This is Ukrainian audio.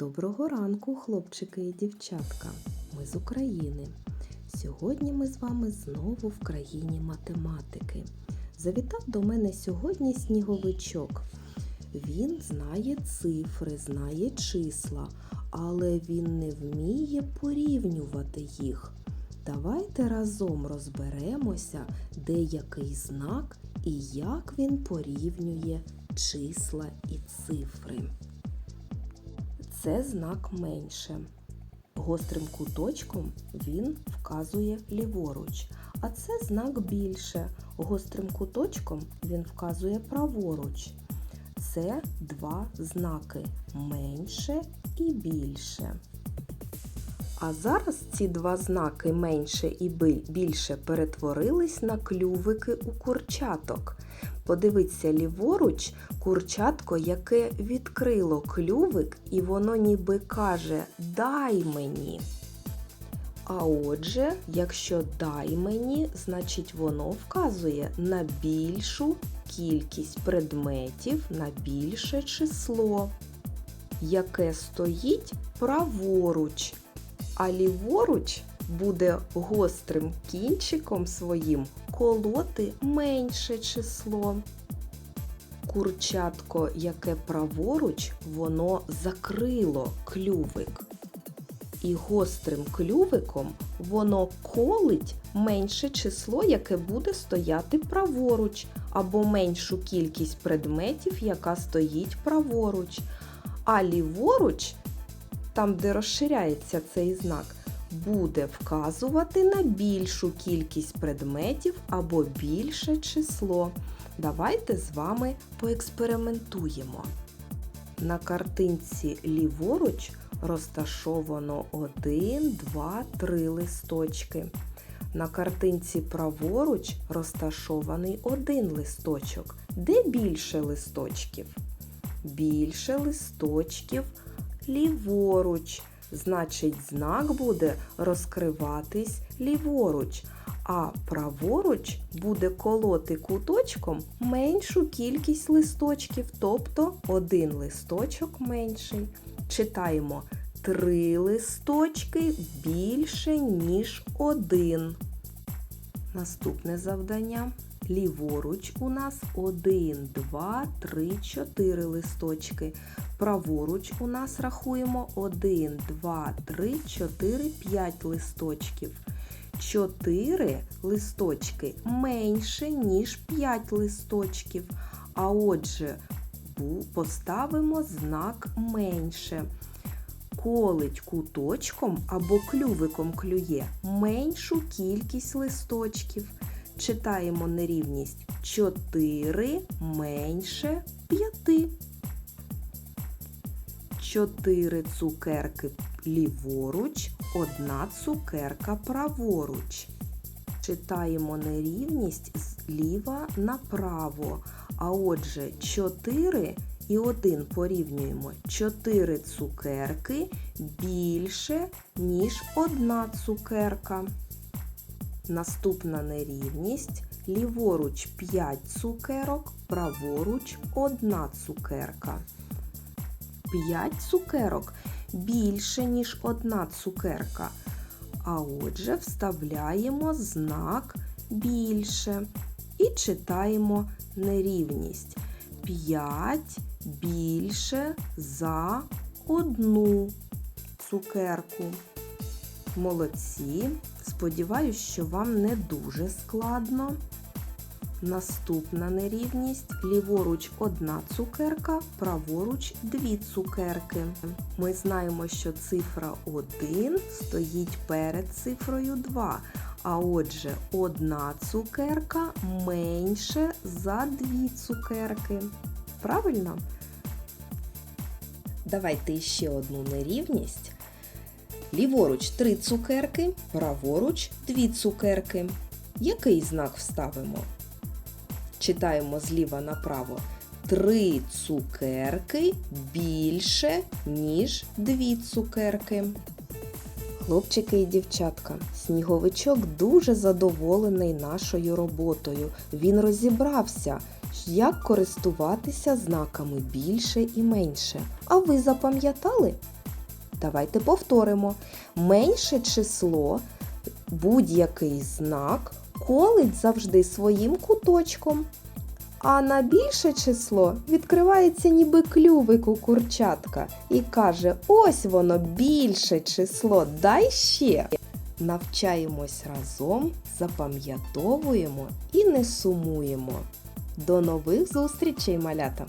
Доброго ранку, хлопчики і дівчатка. Ми з України. Сьогодні ми з вами знову в країні математики. Завітав до мене сьогодні сніговичок. Він знає цифри, знає числа, але він не вміє порівнювати їх. Давайте разом розберемося, де який знак і як він порівнює числа і цифри. Це знак менше. Гострим куточком він вказує ліворуч, а це знак більше. Гострим куточком він вказує праворуч. Це два знаки менше і більше. А зараз ці два знаки менше і більше перетворились на клювики у курчаток. Подивіться ліворуч курчатко, яке відкрило клювик, і воно ніби каже Дай мені. А отже, якщо дай мені, значить воно вказує на більшу кількість предметів, на більше число, яке стоїть праворуч, а ліворуч буде гострим кінчиком своїм колоти менше число. Курчатко, яке праворуч, воно закрило клювик. І гострим клювиком воно колить менше число, яке буде стояти праворуч, або меншу кількість предметів, яка стоїть праворуч. А ліворуч, там, де розширяється цей знак, буде вказувати на більшу кількість предметів або більше число. Давайте з вами поекспериментуємо. На картинці ліворуч розташовано 1, 2, 3 листочки. На картинці праворуч розташований один листочок. Де більше листочків? Більше листочків ліворуч. Значить, знак буде розкриватись ліворуч, а праворуч буде колоти куточком меншу кількість листочків, тобто один листочок менший. Читаємо три листочки більше, ніж один. Наступне завдання. Ліворуч у нас 1, 2, 3, 4 листочки. Праворуч у нас рахуємо 1, 2, 3, 4, 5 листочків. 4 листочки менше, ніж 5 листочків. А отже, поставимо знак менше. Колить куточком або клювиком клює меншу кількість листочків. Читаємо нерівність 4 менше 5. 4 цукерки ліворуч, одна цукерка праворуч. Читаємо нерівність зліва направо. А отже, 4 і 1 порівнюємо 4 цукерки більше, ніж одна цукерка. Наступна нерівність. Ліворуч 5 цукерок, праворуч 1 цукерка. 5 цукерок більше, ніж одна цукерка. А отже, вставляємо знак більше і читаємо нерівність. 5 більше за одну цукерку. Молодці. Сподіваюсь, що вам не дуже складно. Наступна нерівність. Ліворуч одна цукерка, праворуч дві цукерки. Ми знаємо, що цифра 1 стоїть перед цифрою 2. А отже, одна цукерка менше за дві цукерки. Правильно? Давайте ще одну нерівність. Ліворуч 3 цукерки, праворуч 2 цукерки. Який знак вставимо? Читаємо зліва направо. 3 цукерки більше, ніж 2 цукерки. Хлопчики і дівчатка, сніговичок дуже задоволений нашою роботою. Він розібрався, як користуватися знаками більше і менше. А ви запам'ятали? Давайте повторимо. Менше число, будь-який знак колить завжди своїм куточком. А на більше число відкривається ніби клювик у курчатка і каже: ось воно більше число, дай ще. Навчаємось разом, запам'ятовуємо і не сумуємо. До нових зустрічей, малята!